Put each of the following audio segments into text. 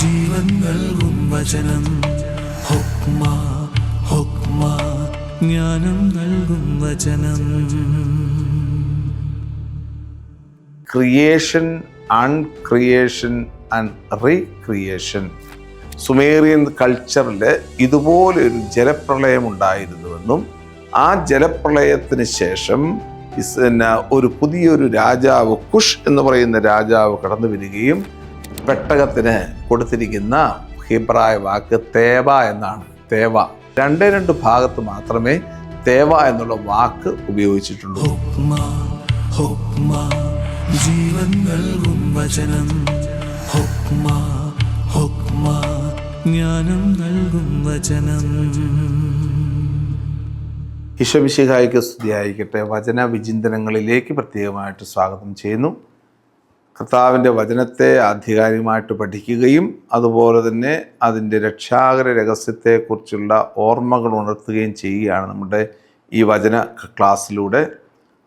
ജീവൻ നൽകും വചനം ഹുക്മ ഹുക്മ ജ്ഞാനം നൽകും വചനം. Creation uncreation and recreation. Sumerian കൾച്ചറിൽ ഇതുപോലൊരു ജലപ്രളയം ഉണ്ടായിരുന്നുവെന്നും ആ ജലപ്രളയത്തിന് ശേഷം പിന്നെ ഒരു പുതിയൊരു രാജാവ് കുഷ് എന്ന് പറയുന്ന രാജാവ് കടന്നു വരികയും പെട്ടകത്തിന് കൊടുത്തിരിക്കുന്ന ഹിബ്രായ വാക്ക് തേവ എന്നാണ്. തേവ. രണ്ടേ രണ്ട് ഭാഗത്ത് മാത്രമേ തേവ എന്നുള്ള വാക്ക് ഉപയോഗിച്ചിട്ടുള്ളൂ. ജീവൻ നൽകും വചനം. ഹൊക്മ ഹൊക്മ ജ്ഞാനം നൽകും വചനം. ഈശോമിശിഹായിക്ക് സ്തുതിയായിരിക്കട്ടെ. വചന വിചിന്തനങ്ങളിലേക്ക് പ്രത്യേകമായിട്ട് സ്വാഗതം ചെയ്യുന്നു. കർത്താവിന്റെ വചനത്തെ ആധികാരികമായിട്ട് പഠിക്കുകയും അതുപോലെ തന്നെ അതിന്റെ രക്ഷാകര രഹസ്യത്തെക്കുറിച്ചുള്ള ഓർമ്മകൾ ഉണർത്തുകയും ചെയ്യുകയാണ് നമ്മുടെ ഈ വചന ക്ലാസ്സിലൂടെ.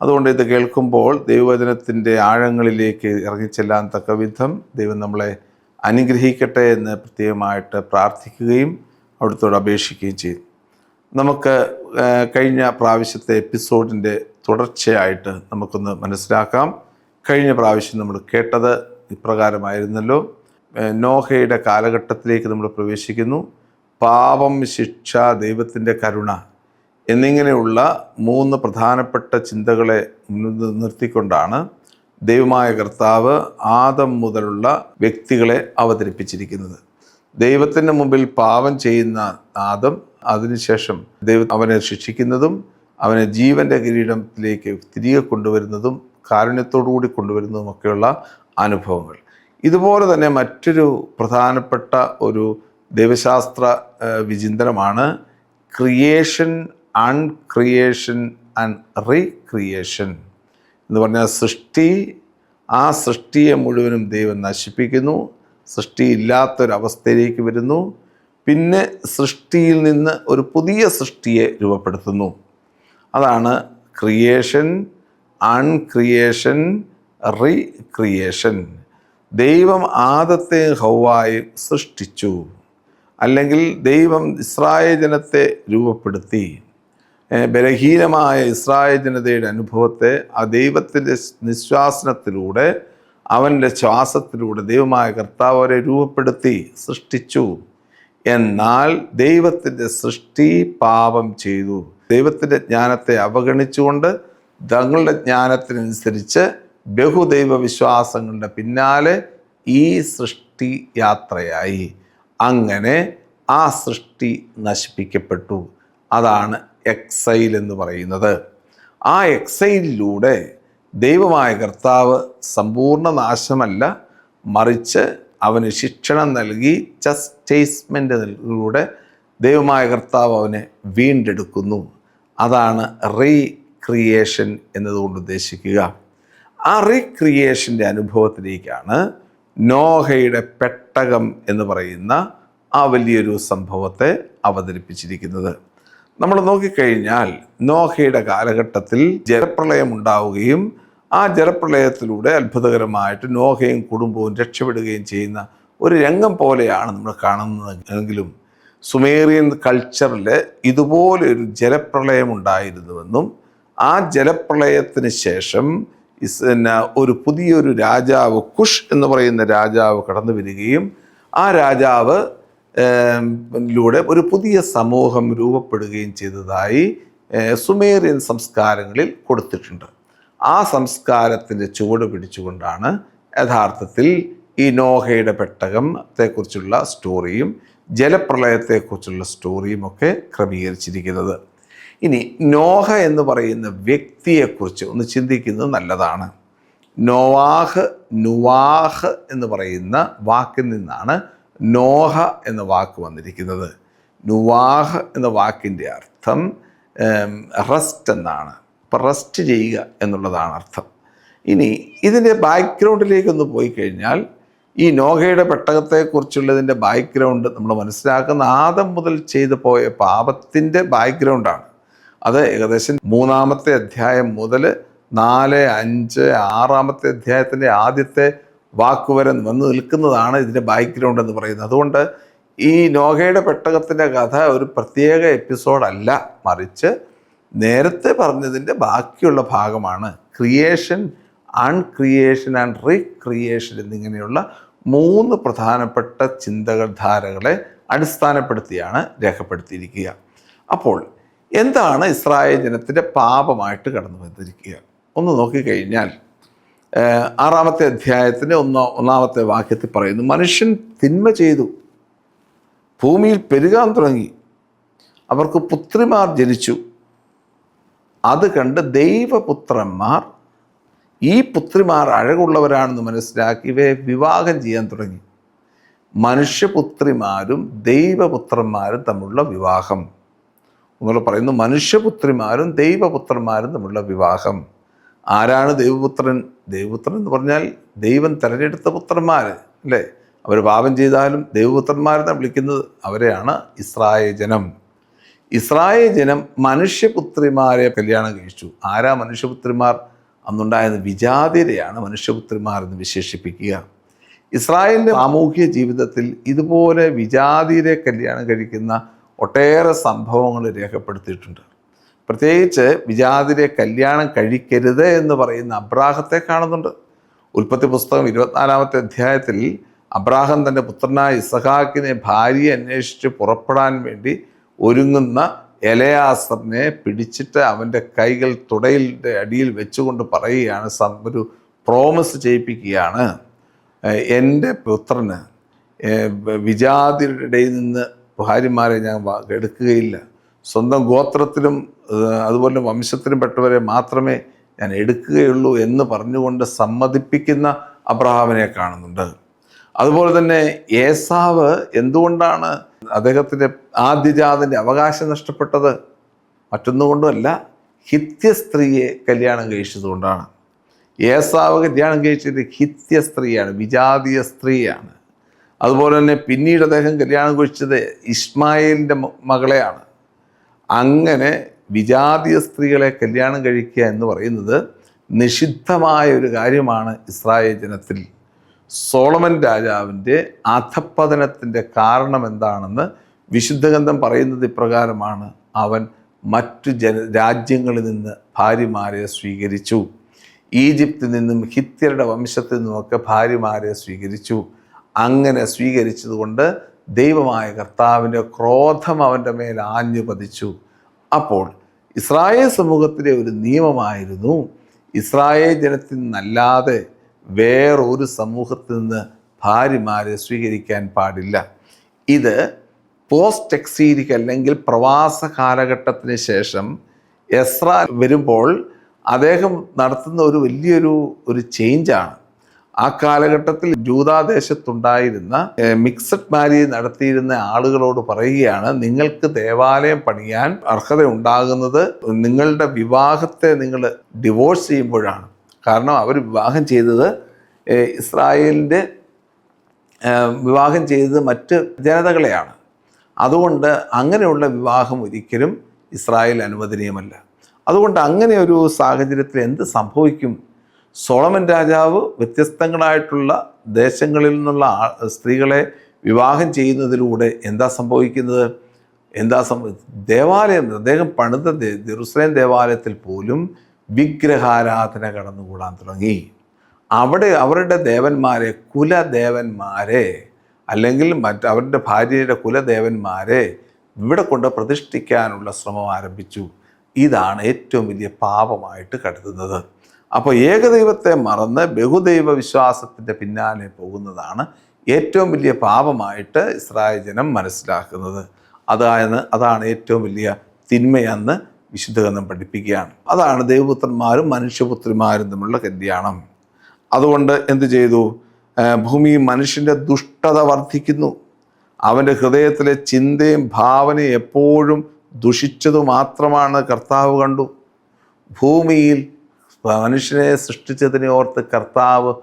അതുകൊണ്ട് ഇത് കേൾക്കുമ്പോൾ ദൈവവചനത്തിന്റെ ആഴങ്ങളിലേക്ക് ഇറങ്ങിച്ചെല്ലാൻ തക്ക വിധം ദൈവം നമ്മളെ അനുഗ്രഹിക്കട്ടെ എന്ന് പ്രത്യേകമായിട്ട് പ്രാർത്ഥിക്കുകയും അവിടുത്തോട് അപേക്ഷിക്കുകയും ചെയ്തു നമുക്ക് കഴിഞ്ഞ പ്രാവശ്യത്തെ എപ്പിസോഡിന്റെ തുടർച്ചയായിട്ട് നമുക്കൊന്ന് മനസ്സിലാക്കാം. കഴിഞ്ഞ പ്രാവശ്യം നമ്മൾ കേട്ടത് ഇപ്രകാരമായിരുന്നല്ലോ. നോഹയുടെ കാലഘട്ടത്തിലേക്ക് നമ്മൾ പ്രവേശിക്കുന്നു. പാപം ശിക്ഷ ദൈവത്തിന്റെ കരുണ എന്നിങ്ങനെയുള്ള മൂന്ന് പ്രധാനപ്പെട്ട ചിന്തകളെ നിർത്തിക്കൊണ്ടാണ് ദൈവമായ കർത്താവ് ആദം മുതലുള്ള വ്യക്തികളെ അവതരിപ്പിച്ചിരിക്കുന്നത്. ദൈവത്തിന് മുമ്പിൽ പാപം ചെയ്യുന്ന ആദം അതിനുശേഷം ദൈവം അവനെ ശിക്ഷിക്കുന്നതും അവനെ ജീവന്റെ കിരീടത്തിലേക്ക് തിരികെ കൊണ്ടുവരുന്നതും കാരുണ്യത്തോടുകൂടി കൂടി കൊണ്ടുവരുന്നതുമൊക്കെയുള്ള അനുഭവങ്ങൾ. ഇതുപോലെ തന്നെ മറ്റൊരു പ്രധാനപ്പെട്ട ഒരു ദൈവശാസ്ത്ര വിചിന്തനമാണ് ക്രിയേഷൻ അൺക്രിയേഷൻ ആൻഡ് റീക്രിയേഷൻ എന്ന് പറഞ്ഞാൽ സൃഷ്ടി ആ സൃഷ്ടിയെ മുഴുവനും ദൈവം നശിപ്പിക്കുന്നു സൃഷ്ടി ഇല്ലാത്തൊരവസ്ഥയിലേക്ക് വരുന്നു പിന്നെ സൃഷ്ടിയിൽ നിന്ന് ഒരു പുതിയ സൃഷ്ടിയെ രൂപപ്പെടുത്തുന്നു. അതാണ് ക്രിയേഷൻ അൺക്രിയേഷൻ റീക്രിയേഷൻ. ദൈവം ആദത്തെ ഹൗവായി സൃഷ്ടിച്ചു. അല്ലെങ്കിൽ ദൈവം ഇസ്രായേൽ ജനത്തെ രൂപപ്പെടുത്തി. ബലഹീനമായ ഇസ്രായേൽ ജനതയുടെ അനുഭവത്തെ ആ ദൈവത്തിന്റെ നിശ്വാസനത്തിലൂടെ അവന്റെ ശ്വാസത്തിലൂടെ ദൈവമായ കർത്താവ് അവരെ രൂപപ്പെടുത്തി സൃഷ്ടിച്ചു. എന്നാൽ ദൈവത്തിന്റെ സൃഷ്ടി പാപം ചെയ്തു. ദൈവത്തിന്റെ ജ്ഞാനത്തെ അവഗണിച്ചുകൊണ്ട് തങ്ങളുടെ ജ്ഞാനത്തിനനുസരിച്ച് ബഹുദൈവ വിശ്വാസങ്ങളുടെ പിന്നാലെ ഈ സൃഷ്ടി യാത്രയായി. അങ്ങനെ ആ സൃഷ്ടി നശിപ്പിക്കപ്പെട്ടു. അതാണ് എക്സൈൽ എന്ന് പറയുന്നത്. ആ എക്സൈലിലൂടെ ദൈവമായ കർത്താവ് സമ്പൂർണ നാശമല്ല മറിച്ച് അവന് ശിക്ഷണം നൽകി ചസ്റ്റേസ്മെന്റിലൂടെ ദൈവമായ കർത്താവ് അവനെ വീണ്ടെടുക്കുന്നു. അതാണ് റീക്രിയേഷൻ എന്നതുകൊണ്ട് ഉദ്ദേശിക്കുക. ആ റീക്രിയേഷന്റെ അനുഭവത്തിലേക്കാണ് നോഹയുടെ പെട്ടകം എന്ന് പറയുന്ന ആ വലിയൊരു സംഭവത്തെ അവതരിപ്പിച്ചിരിക്കുന്നത്. നമ്മൾ നോക്കിക്കഴിഞ്ഞാൽ നോഹയുടെ കാലഘട്ടത്തിൽ ജലപ്രളയം ഉണ്ടാവുകയും ആ ജലപ്രളയത്തിലൂടെ അത്ഭുതകരമായിട്ട് നോഹയും കുടുംബവും രക്ഷപ്പെടുകയും ചെയ്യുന്ന ഒരു രംഗം പോലെയാണ് നമ്മൾ കാണുന്നത് എങ്കിലും സുമേറിയൻ കൾച്ചറിൽ ഇതുപോലൊരു ജലപ്രളയം ഉണ്ടായിരുന്നുവെന്നും ആ ജലപ്രളയത്തിന് ശേഷം പിന്നെ ഒരു പുതിയൊരു രാജാവ് കുഷ് എന്ന് പറയുന്ന രാജാവ് കടന്നു വരികയും ആ രാജാവ് ലൂടെ ഒരു പുതിയ സമൂഹം രൂപപ്പെടുകയും ചെയ്തതായി സുമേറിയൻ സംസ്കാരങ്ങളിൽ കൊടുത്തിട്ടുണ്ട്. ആ സംസ്കാരത്തിന്റെ ചുവട് പിടിച്ചുകൊണ്ടാണ് യഥാർത്ഥത്തിൽ ഈ നോഹയുടെ പെട്ടകത്തെക്കുറിച്ചുള്ള സ്റ്റോറിയും ജലപ്രളയത്തെക്കുറിച്ചുള്ള സ്റ്റോറിയും ഒക്കെ ക്രമീകരിച്ചിരിക്കുന്നത്. ഇനി നോഹ എന്ന് പറയുന്ന വ്യക്തിയെക്കുറിച്ച് ഒന്ന് ചിന്തിക്കുന്നത് നല്ലതാണ്. നോവാഹ് നുവാഹ് എന്ന് പറയുന്ന വാക്കിൽ നിന്നാണ് നോഹ എന്ന വാക്ക് വന്നിരിക്കുന്നത്. നുവാഹ് എന്ന വാക്കിന്റെ അർത്ഥം റെസ്റ്റ് എന്നാണ്. അപ്പം റെസ്റ്റ് ചെയ്യുക എന്നുള്ളതാണ് അർത്ഥം. ഇനി ഇതിന്റെ ബാക്ക്ഗ്രൗണ്ടിലേക്കൊന്ന് പോയി കഴിഞ്ഞാൽ ഈ നോഹയുടെ പെട്ടകത്തെക്കുറിച്ചുള്ളതിന്റെ ബാക്ക്ഗ്രൗണ്ട് നമ്മൾ മനസ്സിലാക്കുന്ന ആദം മുതൽ ചെയ്തു പോയ പാപത്തിന്റെ ബാക്ക്ഗ്രൗണ്ടാണ്. അത് ഏകദേശം മൂന്നാമത്തെ അധ്യായം മുതൽ നാല് അഞ്ച് ആറാമത്തെ അധ്യായത്തിന്റെ ആദ്യത്തെ വാക്കുവരെ വന്ന് നിൽക്കുന്നതാണ് ഇതിന്റെ ബാക്ക്ഗ്രൗണ്ട് എന്ന് പറയുന്നത്. അതുകൊണ്ട് ഈ നോഹയുടെ പെട്ടകത്തിന്റെ കഥ ഒരു പ്രത്യേക എപ്പിസോഡല്ല മറിച്ച് നേരത്തെ പറഞ്ഞതിന്റെ ബാക്കിയുള്ള ഭാഗമാണ്. ക്രിയേഷൻ അൺക്രിയേഷൻ ആൻഡ് റീക്രിയേഷൻ എന്നിങ്ങനെയുള്ള മൂന്ന് പ്രധാനപ്പെട്ട ചിന്തകൾ ധാരകളെ അടിസ്ഥാനപ്പെടുത്തിയാണ് രേഖപ്പെടുത്തിയിരിക്കുക. അപ്പോൾ എന്താണ് ഇസ്രായേൽ ജനത്തിന്റെ പാപമായിട്ട് കടന്നു വന്നിരിക്കുക? ഒന്ന് നോക്കിക്കഴിഞ്ഞാൽ ആറാമത്തെ അധ്യായത്തിന്റെ ഒന്നോ ഒന്നാമത്തെ വാക്യത്തിൽ പറയുന്നു മനുഷ്യൻ തിന്മ ചെയ്തു ഭൂമിയിൽ പെരുകാൻ തുടങ്ങി അവർക്ക് പുത്രിമാർ ജനിച്ചു. അത് കണ്ട് ദൈവപുത്രന്മാർ ഈ പുത്രിമാർ അഴകുള്ളവരാണെന്ന് മനസ്സിലാക്കി ഇവയെ വിവാഹം ചെയ്യാൻ തുടങ്ങി. മനുഷ്യപുത്രിമാരും ദൈവപുത്രന്മാരും തമ്മിലുള്ള വിവാഹം. എന്നുള്ള പറയുന്നു. മനുഷ്യപുത്രിമാരും ദൈവപുത്രന്മാരും തമ്മിലുള്ള വിവാഹം. ആരാണ് ദൈവപുത്രൻ? ദൈവപുത്രൻ എന്ന് പറഞ്ഞാൽ ദൈവം തിരഞ്ഞെടുത്ത പുത്രന്മാർ അല്ലേ? അവർ പാപം ചെയ്താലും ദൈവപുത്രന്മാരെന്ന് വിളിക്കുന്നത്. അവരെയാണ് ഇസ്രായേൽ ജനം. ഇസ്രായേൽ ജനം മനുഷ്യപുത്രിമാരെ കല്യാണം കഴിച്ചു. ആരാ മനുഷ്യപുത്രിമാർ? അന്നുണ്ടായിരുന്ന വിജാതിരെയാണ് മനുഷ്യപുത്രിമാർ എന്ന് വിശേഷിപ്പിക്കുക. ഇസ്രായേലിന്റെ സാമൂഹ്യ ജീവിതത്തിൽ ഇതുപോലെ വിജാതിരെ കല്യാണം കഴിക്കുന്ന ഒട്ടേറെ സംഭവങ്ങൾ രേഖപ്പെടുത്തിയിട്ടുണ്ട്. പ്രത്യേകിച്ച് വിജാതിരെ കല്യാണം കഴിക്കരുത് എന്ന് പറയുന്ന അബ്രാഹത്തെ കാണുന്നുണ്ട്. ഉൽപ്പത്തി പുസ്തകം ഇരുപത്തിനാലാമത്തെ അധ്യായത്തിൽ അബ്രാഹം തന്റെ പുത്രനായ ഇസഹാക്കിനെ ഭാര്യയെ അന്വേഷിച്ച് പുറപ്പെടാൻ വേണ്ടി ഒരുങ്ങുന്ന എലയാസറിനെ പിടിച്ചിട്ട് അവന്റെ കൈകൾ തുടയിലെ അടിയിൽ വെച്ചുകൊണ്ട് പറയുകയാണ് ഒരു പ്രോമിസ് ചെയ്യിപ്പിക്കുകയാണ്. എന്റെ പുത്രന് വിജാതിരുടെ ഇടയിൽ നിന്ന് ഭാര്യമാരെ ഞാൻ എടുക്കുകയില്ല. സ്വന്തം ഗോത്രത്തിലും അതുപോലെ വംശത്തിലും പെട്ടവരെ മാത്രമേ ഞാൻ എടുക്കുകയുള്ളൂ എന്ന് പറഞ്ഞുകൊണ്ട് സമ്മതിപ്പിക്കുന്ന അബ്രഹാമിനെ കാണുന്നുണ്ട്. അതുപോലെ തന്നെ ഏസാവ് എന്തുകൊണ്ടാണ് അദ്ദേഹത്തിന്റെ ആദ്യജാതിന്റെ അവകാശം നഷ്ടപ്പെട്ടത്? മറ്റൊന്നുകൊണ്ടുമല്ല ഹിത്യ സ്ത്രീയെ കല്യാണം കഴിച്ചതുകൊണ്ടാണ്. ഏസാവ് കല്യാണം കഴിച്ചത് ഹിത്യ സ്ത്രീയാണ് വിജാതീയ സ്ത്രീയാണ്. അതുപോലെ തന്നെ പിന്നീട് അദ്ദേഹം കല്യാണം കഴിച്ചത് ഇസ്മായിലിന്റെ മകളെയാണ്. അങ്ങനെ വിജാതീയ സ്ത്രീകളെ കല്യാണം കഴിക്കുക എന്ന് പറയുന്നത് നിഷിദ്ധമായ ഒരു കാര്യമാണ് ഇസ്രായേൽ ജനത്തിൽ. സോളമൻ രാജാവിന്റെ അധപ്പതനത്തിന്റെ കാരണം എന്താണെന്ന് വിശുദ്ധഗന്ധം പറയുന്നത് ഇപ്രകാരമാണ്. അവൻ മറ്റു ജന രാജ്യങ്ങളിൽ നിന്ന് ഭാര്യമാരെ സ്വീകരിച്ചു. ഈജിപ്തിൽ നിന്നും ഹിത്യരുടെ വംശത്തിൽ നിന്നുമൊക്കെ ഭാര്യമാരെ സ്വീകരിച്ചു. അങ്ങനെ സ്വീകരിച്ചതുകൊണ്ട് ദൈവമായ കർത്താവിന്റെ ക്രോധം അവന്റെ മേൽ ആഞ്ഞു പതിച്ചു. അപ്പോൾ ഇസ്രായേൽ സമൂഹത്തിലെ ഒരു നിയമമായിരുന്നു ഇസ്രായേൽ ജനത്തിൽ നിന്നല്ലാതെ വേറൊരു സമൂഹത്തിൽ നിന്ന് ഭാര്യമാരെ സ്വീകരിക്കാൻ പാടില്ല. ഇത് പോസ്റ്റ് എക്സീരിക് അല്ലെങ്കിൽ പ്രവാസ കാലഘട്ടത്തിന് ശേഷം എസ്ര വരുമ്പോൾ അദ്ദേഹം നടത്തുന്ന ഒരു വലിയൊരു ഒരു ചേഞ്ചാണ് ആ കാലഘട്ടത്തിൽ ജൂതാദേശത്തുണ്ടായിരുന്ന മിക്സഡ് മാരേജ് നടത്തിയിരുന്ന ആളുകളോട് പറയുകയാണ് നിങ്ങൾക്ക് ദേവാലയം പണിയാൻ അർഹത ഉണ്ടാകുന്നത് നിങ്ങളുടെ വിവാഹത്തെ നിങ്ങൾ ഡിവോഴ്സ് ചെയ്യുമ്പോഴാണ്. കാരണം അവർ വിവാഹം ചെയ്തത് ഇസ്രായേലിന്റെ വിവാഹം ചെയ്തത് മറ്റ് ജനതകളെയാണ്. അതുകൊണ്ട് അങ്ങനെയുള്ള വിവാഹം ഒരിക്കലും ഇസ്രായേൽ അനുവദനീയമല്ല. അതുകൊണ്ട് അങ്ങനെ ഒരു സാഹചര്യത്തിൽ എന്ത് സംഭവിക്കും സോളമൻ രാജാവ് വ്യത്യസ്തങ്ങളായിട്ടുള്ള ദേശങ്ങളിൽ നിന്നുള്ള സ്ത്രീകളെ വിവാഹം ചെയ്യുന്നതിലൂടെ എന്താ സംഭവിക്കുന്നത്? എന്താ സംഭവ ദേവാലയം അദ്ദേഹം പണിത ജെറുസലേം ദേവാലയത്തിൽ പോലും വിഗ്രഹാരാധന കടന്നുകൂടാൻ തുടങ്ങി. അവിടെ അവരുടെ ദേവന്മാരെ കുലദേവന്മാരെ അല്ലെങ്കിൽ മറ്റ് അവരുടെ ഭാര്യയുടെ കുലദേവന്മാരെ ഇവിടെ കൊണ്ട് പ്രതിഷ്ഠിക്കാനുള്ള ശ്രമം ആരംഭിച്ചു. ഇതാണ് ഏറ്റവും വലിയ പാപമായിട്ട് കരുതുന്നത്. അപ്പോൾ ഏകദൈവത്തെ മറന്ന് ബഹുദൈവ വിശ്വാസത്തിന്റെ പിന്നാലെ പോകുന്നതാണ് ഏറ്റവും വലിയ പാപമായിട്ട് ഇസ്രായേൽ ജനം മനസ്സിലാക്കുന്നത്. അതായത് അതാണ് ഏറ്റവും വലിയ തിന്മയെന്ന് വിശുദ്ധഗന്ധം പഠിപ്പിക്കുകയാണ്. അതാണ് ദൈവപുത്രന്മാരും മനുഷ്യപുത്രിമാരും തമ്മിലുള്ള കല്യാണം. അതുകൊണ്ട് എന്ത് ചെയ്തു? ഭൂമി മനുഷ്യന്റെ ദുഷ്ടത വർദ്ധിക്കുന്നു. അവന്റെ ഹൃദയത്തിലെ ചിന്തയും ഭാവനയും എപ്പോഴും ദുഷിച്ചതു മാത്രമാണ് കർത്താവ് കണ്ടു. ഭൂമിയിൽ മനുഷ്യനെ സൃഷ്ടിച്ചതിനെ ഓർത്ത് കർത്താവ്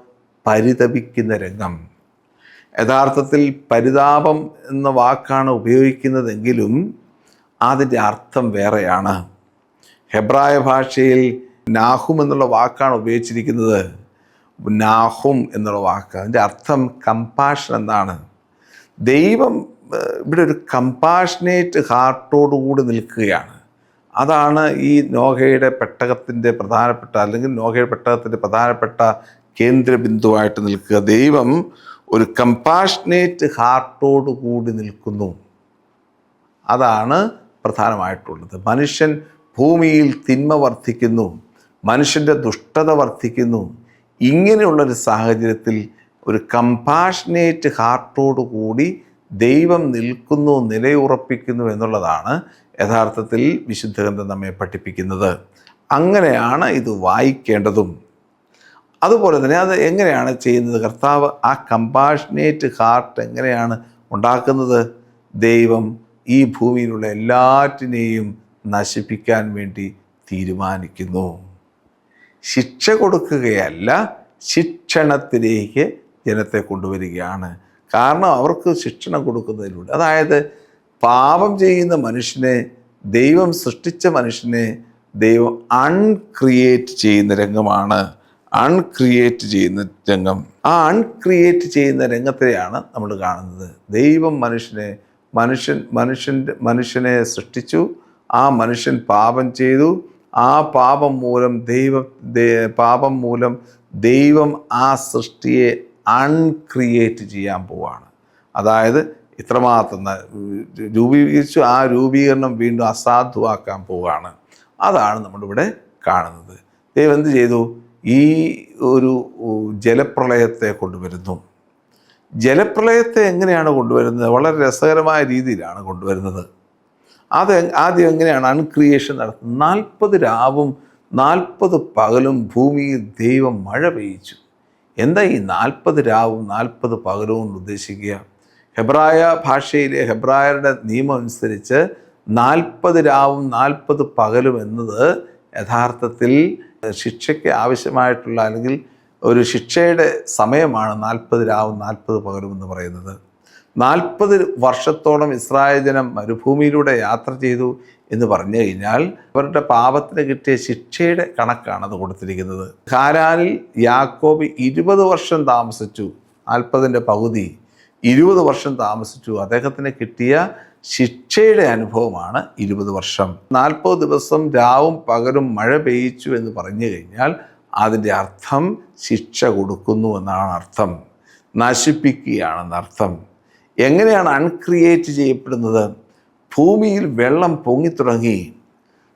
പരിതപിക്കുന്ന രംഗം. യഥാർത്ഥത്തിൽ പരിതാപം എന്ന വാക്കാണ് ഉപയോഗിക്കുന്നതെങ്കിലും അതിന്റെ അർത്ഥം വേറെയാണ്. ഹെബ്രായ ഭാഷയിൽ നാഹും എന്നുള്ള വാക്കാണ് ഉപയോഗിച്ചിരിക്കുന്നത്. നാഹും എന്നുള്ള വാക്ക്. അതിന്റെ അർത്ഥം കമ്പാഷൻ എന്നാണ്. ദൈവം ഇവിടെ ഒരു കമ്പാഷനേറ്റ് ഹാർട്ടോടുകൂടി നിൽക്കുകയാണ്. അതാണ് ഈ നോഹയുടെ പെട്ടകത്തിന്റെ പ്രധാനപ്പെട്ട അല്ലെങ്കിൽ നോഹയുടെ പെട്ടകത്തിന്റെ പ്രധാനപ്പെട്ട കേന്ദ്രബിന്ദുവായിട്ട് നിൽക്കുക. ദൈവം ഒരു കമ്പാഷനേറ്റ് ഹാർട്ടോട് കൂടി നിൽക്കുന്നു. അതാണ് പ്രധാനമായിട്ടുള്ളത്. മനുഷ്യൻ ഭൂമിയിൽ തിന്മ വർദ്ധിക്കുന്നു മനുഷ്യന്റെ ദുഷ്ടത വർദ്ധിക്കുന്നു. ഇങ്ങനെയുള്ളൊരു സാഹചര്യത്തിൽ ഒരു കമ്പാഷനേറ്റ് ഹാർട്ടോട് കൂടി ദൈവം നിൽക്കുന്നു നിലയുറപ്പിക്കുന്നു എന്നുള്ളതാണ് യഥാർത്ഥത്തിൽ വിശുദ്ധ ഗ്രന്ഥം നമ്മെ പഠിപ്പിക്കുന്നത്. അങ്ങനെയാണ് ഇത് വായിക്കേണ്ടതും. അതുപോലെ തന്നെ അത് എങ്ങനെയാണ് ചെയ്യുന്നത്? കർത്താവ് ആ കമ്പാഷനേറ്റ് ഹാർട്ട് എങ്ങനെയാണ് ഉണ്ടാക്കുന്നത്? ദൈവം ഈ ഭൂമിയിലുള്ള എല്ലാറ്റിനെയും നശിപ്പിക്കാൻ വേണ്ടി തീരുമാനിക്കുന്നു. ശിക്ഷ കൊടുക്കുകയല്ല ശിക്ഷണത്തിലേക്ക് ജനത്തെ കൊണ്ടുവരികയാണ്. കാരണം അവർക്ക് ശിക്ഷണം കൊടുക്കുന്നതിലൂടെ അതായത് പാപം ചെയ്യുന്ന മനുഷ്യനെ ദൈവം സൃഷ്ടിച്ച മനുഷ്യനെ ദൈവം അൺക്രിയേറ്റ് ചെയ്യുന്ന രംഗമാണ്. അൺക്രിയേറ്റ് ചെയ്യുന്ന രംഗം. ആ അൺക്രിയേറ്റ് ചെയ്യുന്ന രംഗത്തെയാണ് നമ്മൾ കാണുന്നത്. ദൈവം മനുഷ്യനെ മനുഷ്യൻ മനുഷ്യന്റെ മനുഷ്യനെ സൃഷ്ടിച്ചു. ആ മനുഷ്യൻ പാപം ചെയ്തു. ആ പാപം മൂലം ദൈവ പാപം മൂലം ദൈവം ആ സൃഷ്ടിയെ അൺക്രിയേറ്റ് ചെയ്യാൻ പോവാണ്. അതായത് ഇത്രമാത്രം രൂപീകരിച്ചു ആ രൂപീകരണം വീണ്ടും അസാധുവാക്കാൻ പോവുകയാണ്. അതാണ് നമ്മളിവിടെ കാണുന്നത്. ദൈവം എന്ത് ചെയ്തു? ഈ ഒരു ജലപ്രളയത്തെ കൊണ്ടുവരുന്നു. ജലപ്രളയത്തെ എങ്ങനെയാണ് കൊണ്ടുവരുന്നത്? വളരെ രസകരമായ രീതിയിലാണ് കൊണ്ടുവരുന്നത്. അത് ആദ്യം എങ്ങനെയാണ്? അൺക്രിയേഷൻ നടത്തുന്നത്. നാൽപ്പത് രാവും നാൽപ്പത് പകലും ഭൂമിയിൽ ദൈവം മഴ പെയ്യിച്ചു. എന്താ ഈ നാൽപ്പത് രാവും നാൽപ്പത് പകലും കൊണ്ട് ഉദ്ദേശിക്കുക? ഹെബ്രായ ഭാഷയിലെ ഹെബ്രായരുടെ നിയമം അനുസരിച്ച് നാൽപ്പത് രാവും നാൽപ്പത് പകലും എന്നത് യഥാർത്ഥത്തിൽ ശിക്ഷയ്ക്ക് ആവശ്യമായിട്ടുള്ള അല്ലെങ്കിൽ ഒരു ശിക്ഷയുടെ സമയമാണ് നാൽപ്പത് രാവും നാൽപ്പത് പകലും എന്ന് പറയുന്നത്. നാൽപ്പത് വർഷത്തോളം ഇസ്രായേൽ ജനം മരുഭൂമിയിലൂടെ യാത്ര ചെയ്തു എന്ന് പറഞ്ഞു കഴിഞ്ഞാൽ അവരുടെ പാപത്തിന് കിട്ടിയ ശിക്ഷയുടെ കണക്കാണ് അത് കൊടുത്തിരിക്കുന്നത്. ഖാരാനിൽ യാക്കോബ് ഇരുപത് വർഷം താമസിച്ചു. നാൽപ്പതിന്റെ പകുതി ഇരുപത് വർഷം താമസിച്ചു. അദ്ദേഹത്തിന് കിട്ടിയ ശിക്ഷയുടെ അനുഭവമാണ് ഇരുപത് വർഷം. നാൽപ്പത് ദിവസം രാവും പകലും മഴ പെയ്യിച്ചു എന്ന് പറഞ്ഞു കഴിഞ്ഞാൽ അതിന്റെ അർത്ഥം ശിക്ഷ കൊടുക്കുന്നു എന്നാണ് അർത്ഥം. നശിപ്പിക്കുകയാണെന്ന് അർത്ഥം. എങ്ങനെയാണ് അൺക്രിയേറ്റ് ചെയ്യപ്പെടുന്നത്? ഭൂമിയിൽ വെള്ളം പൊങ്ങിത്തുടങ്ങി.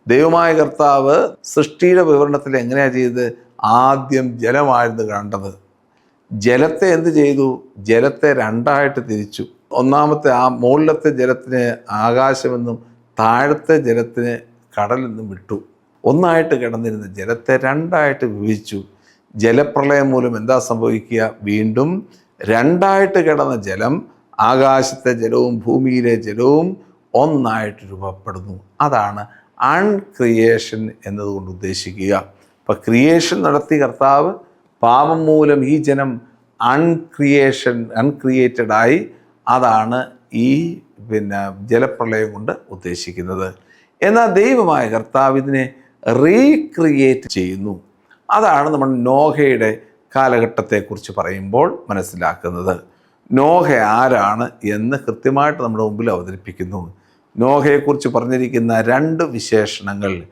ദൈവമായ കർത്താവ് സൃഷ്ടിയുടെ വിവരണത്തിൽ എങ്ങനെയാണ് ചെയ്തത്? ആദ്യം ജലമായിരുന്നു കണ്ടത്. ജലത്തെ എന്ത് ചെയ്തു? ജലത്തെ രണ്ടായിട്ട് തിരിച്ചു. ഒന്നാമത്തെ ആ മുകളിലത്തെ ജലത്തിന് ആകാശമെന്നും താഴത്തെ ജലത്തിന് കടലെന്നും വിട്ടു. ഒന്നായിട്ട് കിടന്നിരുന്ന ജലത്തെ രണ്ടായിട്ട് വിഭജിച്ചു. ജലപ്രളയം മൂലം എന്താ സംഭവിക്കുക? വീണ്ടും രണ്ടായിട്ട് കിടന്ന ജലം ആകാശത്തെ ജലവും ഭൂമിയിലെ ജലവും ഒന്നായിട്ട് രൂപപ്പെടുന്നു. അതാണ് അൺക്രിയേഷൻ എന്നതുകൊണ്ട് ഉദ്ദേശിക്കുക. അപ്പം ക്രിയേഷൻ നടത്തി കർത്താവ് പാപം മൂലം ഈ ജനം അൺക്രിയേഷൻ അൺക്രിയേറ്റഡ് ആയി. അതാണ് ഈ പിന്നെ ജലപ്രളയം കൊണ്ട് ഉദ്ദേശിക്കുന്നത്. എന്നാൽ ദൈവമായ കർത്താവ് ഇതിനെ റീക്രിയേറ്റ് ചെയ്യുന്നു. അതാണ് നമ്മൾ നോഹയുടെ കാലഘട്ടത്തെക്കുറിച്ച് പറയുമ്പോൾ മനസ്സിലാക്കുന്നത്. നോഹ ആരാണ് എന്ന് കൃത്യമായിട്ട് നമ്മുടെ മുമ്പിൽ അവതരിപ്പിക്കുന്നു. നോഹയെക്കുറിച്ച് പറഞ്ഞിരിക്കുന്ന രണ്ട് വിശേഷണങ്ങൾ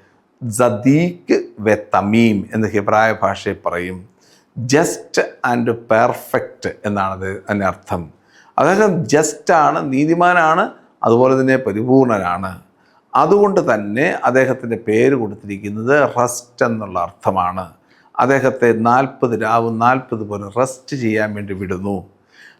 സദീഖ് വെ തമീം എന്ന് ഹിബ്രായ ഭാഷയിൽ പറയും. ജസ്റ്റ് ആൻഡ് പെർഫെക്റ്റ് എന്നാണത് അതിന്റെ അർത്ഥം. അദ്ദേഹം ജസ്റ്റാണ് നീതിമാനാണ് അതുപോലെ തന്നെ പരിപൂർണനാണ്. അതുകൊണ്ട് തന്നെ അദ്ദേഹത്തിന്റെ പേര് കൊടുത്തിരിക്കുന്നത് റെസ്റ്റ് എന്നുള്ള അർത്ഥമാണ്. അദ്ദേഹത്തെ നാൽപ്പത് രാവും നാൽപ്പത് പോലെ റെസ്റ്റ് ചെയ്യാൻ വേണ്ടി വിടുന്നു.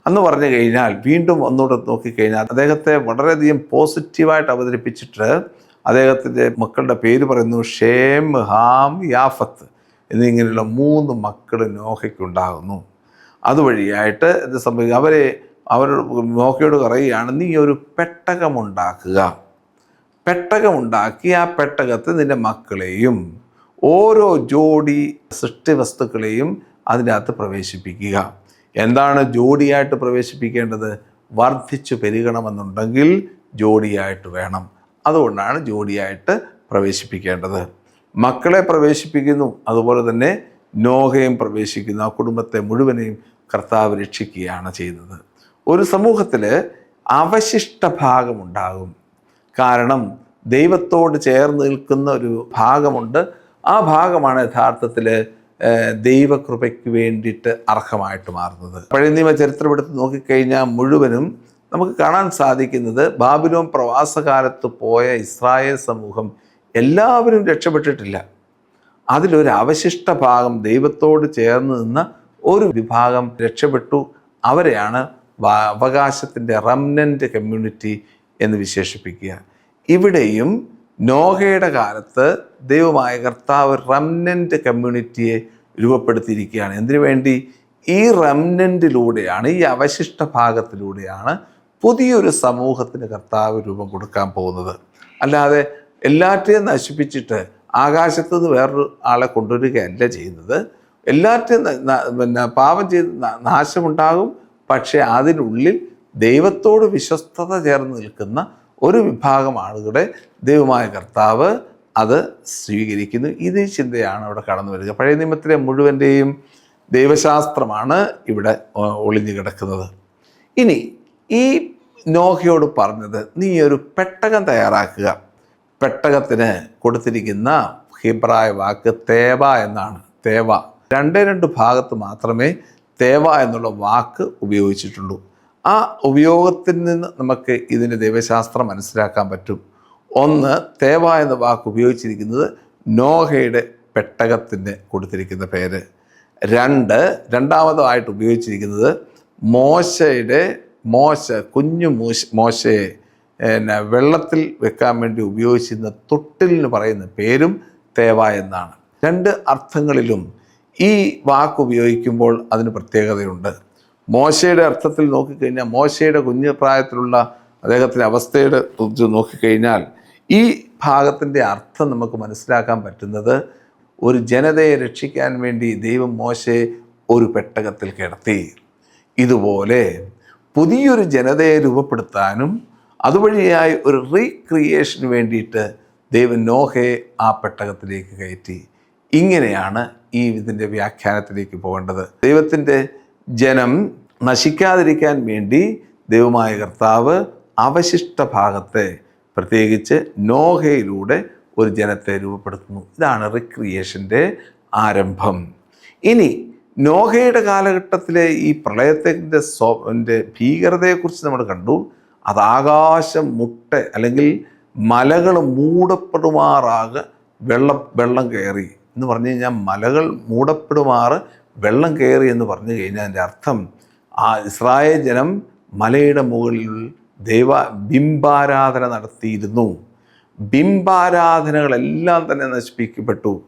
എന്ന് പറഞ്ഞു കഴിഞ്ഞാൽ വീണ്ടും ഒന്നുകൂടെ നോക്കിക്കഴിഞ്ഞാൽ അദ്ദേഹത്തെ വളരെയധികം പോസിറ്റീവായിട്ട് അവതരിപ്പിച്ചിട്ട് അദ്ദേഹത്തിന്റെ മക്കളുടെ പേര് പറയുന്നു ഷേം ഹാം യാഫത്ത്. എന്നിങ്ങനെയുള്ള മൂന്ന് മക്കൾ നോഹയ്ക്കുണ്ടാകുന്നു. അതുവഴിയായിട്ട് ഇത് സംഭവിക്കുക അവരെ അവർ നോഹയോട് പറയുകയാണ് നീ ഒരു പെട്ടകമുണ്ടാക്കുക. പെട്ടകമുണ്ടാക്കി ആ പെട്ടകത്ത് നിന്റെ മക്കളെയും ഓരോ ജോഡി സൃഷ്ടിവസ്തുക്കളെയും അതിന്റെ അകത്ത് പ്രവേശിപ്പിക്കുക. എന്താണ് ജോഡിയായിട്ട് പ്രവേശിപ്പിക്കേണ്ടത്? വർദ്ധിച്ചു പെരുകണമെന്നുണ്ടെങ്കിൽ ജോഡിയായിട്ട് വേണം. അതുകൊണ്ടാണ് ജോഡിയായിട്ട് പ്രവേശിപ്പിക്കേണ്ടത്. മക്കളെ പ്രവേശിപ്പിക്കുന്നു. അതുപോലെ തന്നെ നോഹയും പ്രവേശിക്കുന്നു. ആ കുടുംബത്തെ മുഴുവനെയും കർത്താവ് രക്ഷിക്കുകയാണ് ചെയ്യുന്നത്. ഒരു സമൂഹത്തിൽ അവശിഷ്ട ഭാഗമുണ്ടാകും. കാരണം ദൈവത്തോട് ചേർന്ന് നിൽക്കുന്ന ഒരു ഭാഗമുണ്ട്. ആ ഭാഗമാണ് യഥാർത്ഥത്തിൽ ദൈവകൃപയ്ക്ക് വേണ്ടിയിട്ട് അർഹമായിട്ട് മാറുന്നത്. പഴയ നിയമ ചരിത്രം എടുത്ത് നോക്കിക്കഴിഞ്ഞാൽ മുഴുവനും നമുക്ക് കാണാൻ സാധിക്കുന്നത് ബാബിലോൺ പ്രവാസകാലത്ത് പോയ ഇസ്രായേൽ സമൂഹം എല്ലാവരും രക്ഷപ്പെട്ടിട്ടില്ല. അതിലൊരു അവശിഷ്ട ഭാഗം ദൈവത്തോട് ചേർന്ന് നിന്ന ഒരു വിഭാഗം രക്ഷപ്പെട്ടു. അവരെയാണ് അവകാശത്തിന്റെ റംനന്റ് കമ്മ്യൂണിറ്റി എന്ന് വിശേഷിപ്പിക്കുക. ഇവിടെയും നോഹയുടെ കാലത്ത് ദൈവമായ കർത്താവ് റംനന്റ് കമ്മ്യൂണിറ്റിയെ രൂപപ്പെടുത്തിയിരിക്കുകയാണ്. എന്തിനു വേണ്ടി? ഈ റംനന്റിലൂടെയാണ് ഈ അവശിഷ്ട ഭാഗത്തിലൂടെയാണ് പുതിയൊരു സമൂഹത്തിന് കർത്താവ് രൂപം കൊടുക്കാൻ പോകുന്നത്. അല്ലാതെ എല്ലാറ്റിനെയും നശിപ്പിച്ചിട്ട് ആകാശത്ത് നിന്ന് വേറൊരു ആളെ കൊണ്ടുവരികയല്ല ചെയ്യുന്നത്. ന- പിന്നെ പാപം ചെയ്ത് നാശമുണ്ടാകും. പക്ഷേ അതിനുള്ളിൽ ദൈവത്തോട് വിശ്വസ്തത ചേർന്ന് നിൽക്കുന്ന ഒരു വിഭാഗം ആളുകളുടെ ദൈവമായ കർത്താവ് അത് സ്വീകരിക്കുന്നു. ഇതേ ചിന്തയാണ് അവിടെ കടന്നു വരിക പഴയ നിയമത്തിലെ മുഴുവന്റെയും ദൈവശാസ്ത്രമാണ് ഇവിടെ ഒളിഞ്ഞു കിടക്കുന്നത്. ഇനി ഈ നോഹയോട് പറഞ്ഞത് നീ ഒരു പെട്ടകം തയ്യാറാക്കുക. പെട്ടകത്തിന് കൊടുത്തിരിക്കുന്ന ഹിബ്രായ വാക്ക് തേവ എന്നാണ്. തേവ. രണ്ടേ രണ്ട് ഭാഗത്ത് മാത്രമേ തേവ എന്നുള്ള വാക്ക് ഉപയോഗിച്ചിട്ടുള്ളൂ. ആ ഉപയോഗത്തിൽ നിന്ന് നമുക്ക് ഇതിന്റെ ദൈവശാസ്ത്രം മനസ്സിലാക്കാൻ പറ്റും. ഒന്ന് തേവ എന്ന വാക്ക് ഉപയോഗിച്ചിരിക്കുന്നത് നോഹയുടെ പെട്ടകത്തിന് കൊടുത്തിരിക്കുന്ന പേര്. രണ്ട് രണ്ടാമതായിട്ട് ഉപയോഗിച്ചിരിക്കുന്നത് മോശയുടെ മോശ കുഞ്ഞു മോശ മോശയെ പിന്നെ വെള്ളത്തിൽ വെക്കാൻ വേണ്ടി ഉപയോഗിച്ചിരുന്ന തൊട്ടിലിന് പറയുന്ന പേരും തേവ എന്നാണ്. രണ്ട് അർത്ഥങ്ങളിലും ഈ വാക്ക് ഉപയോഗിക്കുമ്പോൾ അതിന് പ്രത്യേകതയുണ്ട്. മോശയുടെ അർത്ഥത്തിൽ നോക്കിക്കഴിഞ്ഞാൽ മോശയുടെ കുഞ്ഞു പ്രായത്തിലുള്ള അദ്ദേഹത്തിന്റെ അവസ്ഥയുടെ നോക്കിക്കഴിഞ്ഞാൽ ഈ ഭാഗത്തിന്റെ അർത്ഥം നമുക്ക് മനസ്സിലാക്കാൻ പറ്റുന്നത് ഒരു ജനതയെ രക്ഷിക്കാൻ വേണ്ടി ദൈവം മോശയെ ഒരു പെട്ടകത്തിൽ കിടത്തി. ഇതുപോലെ പുതിയൊരു ജനതയെ രൂപപ്പെടുത്താനും അതുവഴിയായി ഒരു റീക്രിയേഷന് വേണ്ടിയിട്ട് ദൈവം നോഹയെ ആ പെട്ടകത്തിലേക്ക് കയറ്റി. ഇങ്ങനെയാണ് ഈ ഇതിന്റെ വ്യാഖ്യാനത്തിലേക്ക് പോകേണ്ടത്. ദൈവത്തിന്റെ ജനം നശിക്കാതിരിക്കാൻ വേണ്ടി ദൈവമായ കർത്താവ് അവശിഷ്ട ഭാഗത്തെ പ്രത്യേകിച്ച് നോഹയിലൂടെ ഒരു ജനത്തെ രൂപപ്പെടുത്തുന്നു. ഇതാണ് റിക്രിയേഷന്റെ ആരംഭം. ഇനി നോഹയുടെ കാലഘട്ടത്തിലെ ഈ പ്രളയത്തിന്റെ സ്വന്റെ ഭീകരതയെക്കുറിച്ച് നമ്മൾ കണ്ടു. അത് ആകാശം മുട്ട അല്ലെങ്കിൽ മലകൾ മൂടപ്പെടുമാറാകെ വെള്ളം വെള്ളം കയറി. എന്ന് പറഞ്ഞു കഴിഞ്ഞാൽ മലകൾ മൂടപ്പെടുമാറ് വെള്ളം കയറി എന്ന് പറഞ്ഞു കഴിഞ്ഞാൽ അതിന്റെ അർത്ഥം ആ ഇസ്രായേൽ ജനം മലയുടെ മുകളിൽ ദൈവ ബിംബാരാധന നടത്തിയിരുന്നു. ബിംബാരാധനകളെല്ലാം തന്നെ നശിപ്പിക്കപ്പെട്ടു.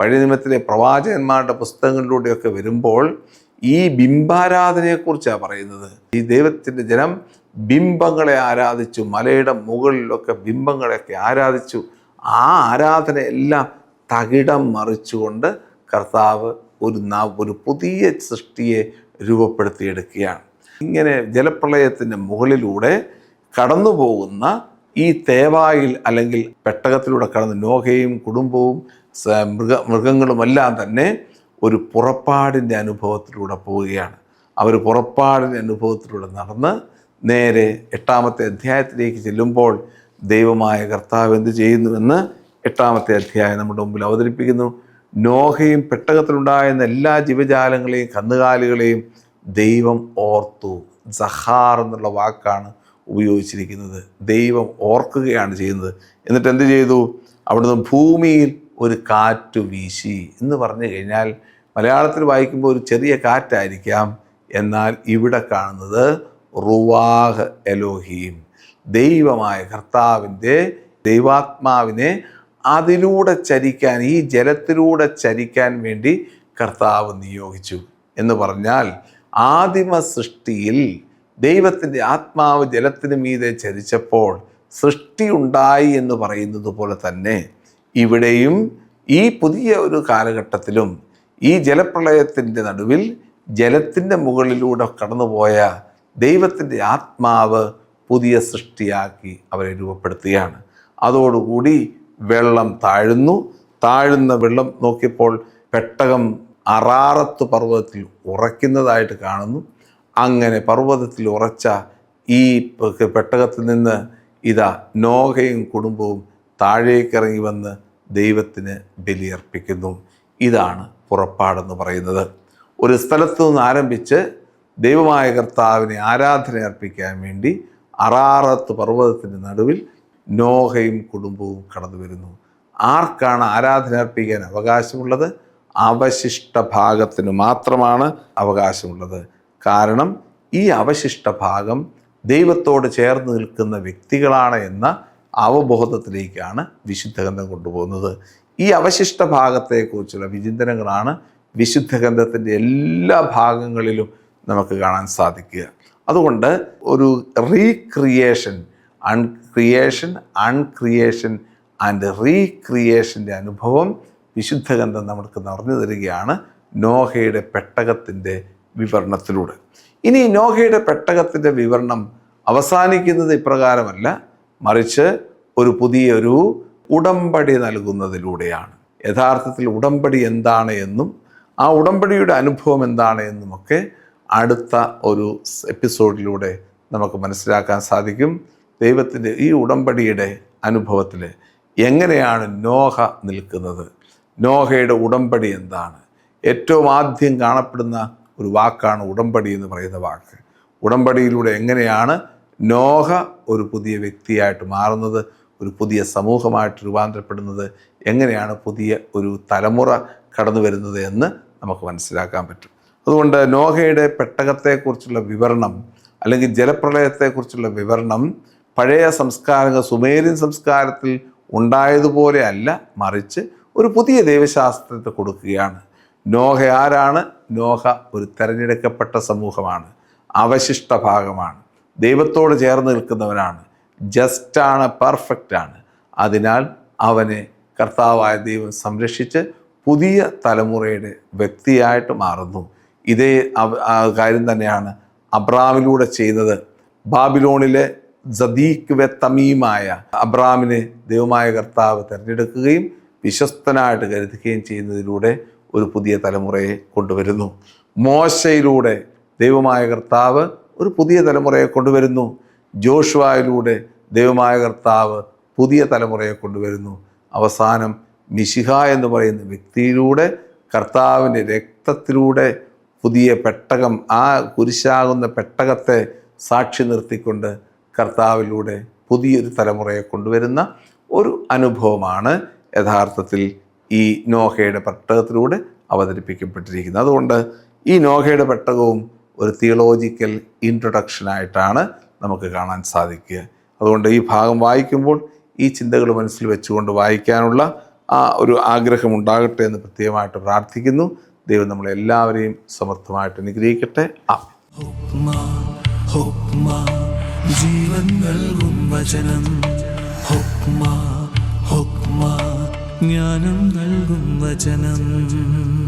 പഴയ നിയമത്തിലെ പ്രവാചകന്മാരുടെ പുസ്തകങ്ങളിലൂടെയൊക്കെ വരുമ്പോൾ ഈ ബിംബാരാധനയെക്കുറിച്ചാണ് പറയുന്നത്. ഈ ദൈവത്തിന്റെ ജനം ബിംബങ്ങളെ ആരാധിച്ചു മലയുടെ മുകളിലൊക്കെ ബിംബങ്ങളെയൊക്കെ ആരാധിച്ചു. ആ ആരാധനയെല്ലാം തകിടം മറിച്ചുകൊണ്ട് കർത്താവ് ഒരു ഒരു പുതിയ സൃഷ്ടിയെ രൂപപ്പെടുത്തിയെടുക്കുകയാണ്. ഇങ്ങനെ ജലപ്രളയത്തിന്റെ മുകളിലൂടെ കടന്നു പോകുന്ന ഈ തേവായിൽ അല്ലെങ്കിൽ പെട്ടകത്തിലൂടെ കടന്ന് നോഹയും കുടുംബവും മൃഗ മൃഗങ്ങളുമെല്ലാം തന്നെ ഒരു പുറപ്പാടിന്റെ അനുഭവത്തിലൂടെ പോവുകയാണ്. അവർ പുറപ്പാടിന്റെ അനുഭവത്തിലൂടെ നടന്ന് നേരെ എട്ടാമത്തെ അധ്യായത്തിലേക്ക് ചെല്ലുമ്പോൾ ദൈവമായ കർത്താവ് എന്ത് ചെയ്യുന്നുവെന്ന് എട്ടാമത്തെ അധ്യായം നമ്മുടെ മുമ്പിൽ അവതരിപ്പിക്കുന്നു. നോഹയും പെട്ടകത്തിലുണ്ടായിരുന്ന എല്ലാ ജീവജാലങ്ങളെയും കന്നുകാലികളെയും ദൈവം ഓർത്തു. സഹാർ എന്നുള്ള വാക്കാണ് ഉപയോഗിച്ചിരിക്കുന്നത്. ദൈവം ഓർക്കുകയാണ് ചെയ്യുന്നത്. എന്നിട്ട് എന്ത് ചെയ്തു? അവിടുന്ന് ഭൂമിയിൽ ഒരു കാറ്റ് വീശി എന്ന് പറഞ്ഞു കഴിഞ്ഞാൽ മലയാളത്തിൽ വായിക്കുമ്പോൾ ഒരു ചെറിയ കാറ്റായിരിക്കാം. എന്നാൽ ഇവിടെ കാണുന്നത് റുവാഹ് എലോഹീം. ദൈവമായ കർത്താവിന്റെ ദൈവാത്മാവിനെ അതിലൂടെ ചരിക്കാൻ ഈ ജലത്തിലൂടെ ചരിക്കാൻ വേണ്ടി കർത്താവ് നിയോഗിച്ചു. എന്ന് പറഞ്ഞാൽ ആദിമ സൃഷ്ടിയിൽ ദൈവത്തിന്റെ ആത്മാവ് ജലത്തിന് മീതെ ചരിച്ചപ്പോൾ സൃഷ്ടി ഉണ്ടായി എന്ന് പറയുന്നത് പോലെ തന്നെ ഇവിടെയും ഈ പുതിയ ഒരു കാലഘട്ടത്തിലും ഈ ജലപ്രളയത്തിന്റെ നടുവിൽ ജലത്തിന്റെ മുകളിലൂടെ കടന്നുപോയ ദൈവത്തിന്റെ ആത്മാവ് പുതിയ സൃഷ്ടിയാക്കി അവരെ രൂപപ്പെടുത്തുകയാണ്. അതോടുകൂടി വെള്ളം താഴുന്നു. താഴുന്ന വെള്ളം നോക്കിയപ്പോൾ പെട്ടകം അറാറത്ത് പർവതത്തിൽ ഉറയ്ക്കുന്നതായിട്ട് കാണുന്നു. അങ്ങനെ പർവതത്തിൽ ഉറച്ച ഈ പെട്ടകത്തിൽ നിന്ന് ഇതാ നോഹയും കുടുംബവും താഴേക്കിറങ്ങി വന്ന് ദൈവത്തിന് ബലിയർപ്പിക്കുന്നു. ഇതാണ് പുറപ്പാടെന്ന് പറയുന്നത്. ഒരു സ്ഥലത്തു നിന്ന് ആരംഭിച്ച് ദൈവമായ കർത്താവിനെ ആരാധന അർപ്പിക്കാൻ വേണ്ടി അറാറത്ത് പർവതത്തിന്റെ നടുവിൽ നോഹയും കുടുംബവും കടന്നു വരുന്നു. ആർക്കാണ് ആരാധന അർപ്പിക്കാൻ അവകാശമുള്ളത്? അവശിഷ്ട ഭാഗത്തിന് മാത്രമാണ് അവകാശമുള്ളത്. കാരണം ഈ അവശിഷ്ട ഭാഗം ദൈവത്തോട് ചേർന്ന് നിൽക്കുന്ന വ്യക്തികളാണ് എന്ന അവബോധത്തിലേക്കാണ് വിശുദ്ധഗന്ധം കൊണ്ടുപോകുന്നത്. ഈ അവശിഷ്ട ഭാഗത്തെക്കുറിച്ചുള്ള വിചിന്തനങ്ങളാണ് വിശുദ്ധഗന്ധത്തിന്റെ എല്ലാ ഭാഗങ്ങളിലും നമുക്ക് കാണാൻ സാധിക്കുക. അതുകൊണ്ട് ഒരു റീക്രിയേഷൻ അൺക്രിയേഷൻ അൺക്രിയേഷൻ ആൻഡ് റീക്രിയേഷന്റെ അനുഭവം വിശുദ്ധ ഗന്ധം നമുക്ക് നിറഞ്ഞു തരികയാണ് നോഹയുടെ പെട്ടകത്തിന്റെ വിവരണത്തിലൂടെ. ഇനി നോഹയുടെ പെട്ടകത്തിന്റെ വിവരണം അവസാനിക്കുന്നത് ഇപ്രകാരമല്ല. മറിച്ച് ഒരു പുതിയൊരു ഉടമ്പടി നൽകുന്നതിലൂടെയാണ്. യഥാർത്ഥത്തിൽ ഉടമ്പടി എന്താണ് എന്നും ആ ഉടമ്പടിയുടെ അനുഭവം എന്താണ് എന്നുമൊക്കെ അടുത്ത ഒരു എപ്പിസോഡിലൂടെ നമുക്ക് മനസ്സിലാക്കാൻ സാധിക്കും. ദൈവത്തിന്റെ ഈ ഉടമ്പടിയുടെ അനുഭവത്തിൽ എങ്ങനെയാണ് നോഹ നിൽക്കുന്നത്? നോഹയുടെ ഉടമ്പടി എന്താണ്? ഏറ്റവും ആദ്യം കാണപ്പെടുന്ന ഒരു വാക്കാണ് ഉടമ്പടി എന്ന് പറയുന്ന വാക്ക്. ഉടമ്പടിയിലൂടെ എങ്ങനെയാണ് നോഹ ഒരു പുതിയ വ്യക്തിയായിട്ട് മാറുന്നത് ഒരു പുതിയ സമൂഹമായിട്ട് രൂപാന്തരപ്പെടുന്നത് എങ്ങനെയാണ് പുതിയ ഒരു തലമുറ കടന്നു വരുന്നത് എന്ന് നമുക്ക് മനസ്സിലാക്കാൻ പറ്റും. അതുകൊണ്ട് നോഹയുടെ പെട്ടകത്തെക്കുറിച്ചുള്ള വിവരണം അല്ലെങ്കിൽ ജലപ്രളയത്തെക്കുറിച്ചുള്ള വിവരണം പഴയ സംസ്കാരങ്ങൾ സുമേരിയൻ സംസ്കാരത്തിൽ ഉണ്ടായതുപോലെ അല്ല മറിച്ച് ഒരു പുതിയ ദൈവശാസ്ത്രത്തെ കൊടുക്കുകയാണ്. നോഹ ആരാണ്? നോഹ ഒരു തെരഞ്ഞെടുക്കപ്പെട്ട സമൂഹമാണ്. അവശിഷ്ട ഭാഗമാണ്. ദൈവത്തോട് ചേർന്ന് നിൽക്കുന്നവനാണ്. ജസ്റ്റാണ് പെർഫെക്റ്റാണ് അതിനാൽ അവനെ കർത്താവായ ദൈവം സംരക്ഷിച്ച് പുതിയ തലമുറയുടെ വ്യക്തിയായിട്ട് മാറുന്നു. ഇതേ കാര്യം തന്നെയാണ് അബ്രാമിലൂടെ ചെയ്തത്. ബാബിലോണിലെ സദീഖ് വെ തമീമായ അബ്രാമിനെ ദൈവമായ കർത്താവ് തിരഞ്ഞെടുക്കുകയും വിശ്വസ്തനായിട്ട് കരുതുകയും ചെയ്യുന്നതിലൂടെ ഒരു പുതിയ തലമുറയെ കൊണ്ടുവരുന്നു. മോശയിലൂടെ ദൈവമായ കർത്താവ് ഒരു പുതിയ തലമുറയെ കൊണ്ടുവരുന്നു. ജോഷുവായിലൂടെ ദൈവമായ കർത്താവ് പുതിയ തലമുറയെ കൊണ്ടുവരുന്നു. അവസാനം മിശിഹ എന്ന് പറയുന്ന വ്യക്തിയിലൂടെ കർത്താവിന്റെ രക്തത്തിലൂടെ പുതിയ പെട്ടകം ആ കുരിശാകുന്ന പെട്ടകത്തെ സാക്ഷി നിർത്തിക്കൊണ്ട് കർത്താവിലൂടെ പുതിയൊരു തലമുറയെ കൊണ്ടുവരുന്ന ഒരു അനുഭവമാണ് യഥാർത്ഥത്തിൽ ഈ നോഹയുടെ പെട്ടകത്തിലൂടെ അവതരിപ്പിക്കപ്പെട്ടിരിക്കുന്നത്. അതുകൊണ്ട് ഈ നോഹയുടെ പെട്ടകവും ഒരു തിയോളോജിക്കൽ ഇൻട്രൊഡക്ഷനായിട്ടാണ് നമുക്ക് കാണാൻ സാധിക്കുക. അതുകൊണ്ട് ഈ ഭാഗം വായിക്കുമ്പോൾ ഈ ചിന്തകൾ മനസ്സിൽ വെച്ചുകൊണ്ട് വായിക്കാനുള്ള ആ ഒരു ആഗ്രഹം ഉണ്ടാകട്ടെ എന്ന് പ്രത്യേകമായിട്ട് പ്രാർത്ഥിക്കുന്നു. ദൈവം നമ്മളെല്ലാവരെയും സമർത്ഥമായിട്ട് അനുഗ്രഹിക്കട്ടെ. ആ ജീവൻ വചനം. ഹുക്മ ഹുക്മ ജ്ഞാനം നൽകും വചനം.